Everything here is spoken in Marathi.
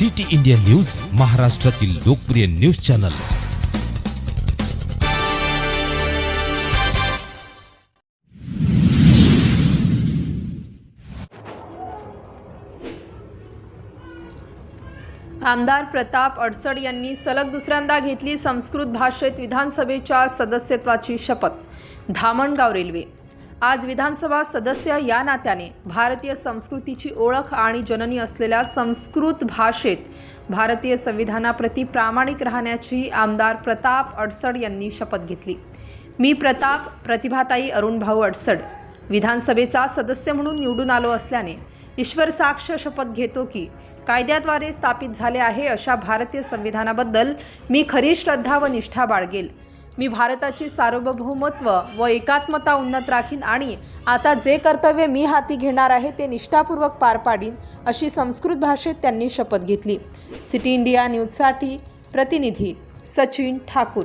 सिटी इंडिया न्यूज महाराष्ट्रातील लोकप्रिय न्यूज चॅनल. आमदार प्रताप अडसड यांनी सलग दुसऱ्यांदा घेतली संस्कृत भाषेत विधानसभेच्या सदस्यत्वाची शपथ. धामणगाव रेल्वे. आज विधानसभा सदस्य या नात्याने भारतीय संस्कृतीची ओळख आणि जननी असलेल्या संस्कृत भाषेत भारतीय संविधानाप्रती प्रामाणिक राहण्याची आमदार प्रताप अडसड यांनी शपथ घेतली. मी प्रताप प्रतिभाताई अरुणभाऊ अडसड विधानसभेचा सदस्य म्हणून निवडून आलो असल्याने ईश्वर साक्ष शपथ घेतो की कायद्याद्वारे स्थापित झाले आहे अशा भारतीय संविधानाबद्दल मी खरी श्रद्धा व निष्ठा बाळगेल. मी भारताची सार्वभौमत्व व एकात्मता उन्नत राखीन आणि आता जे कर्तव्य मी हाती घेणार आहे ते निष्ठापूर्वक पार पाडीन अशी संस्कृत भाषेत त्यांनी शपथ घेतली. सिटी इंडिया न्यूजसाठी प्रतिनिधी सचिन ठाकूर.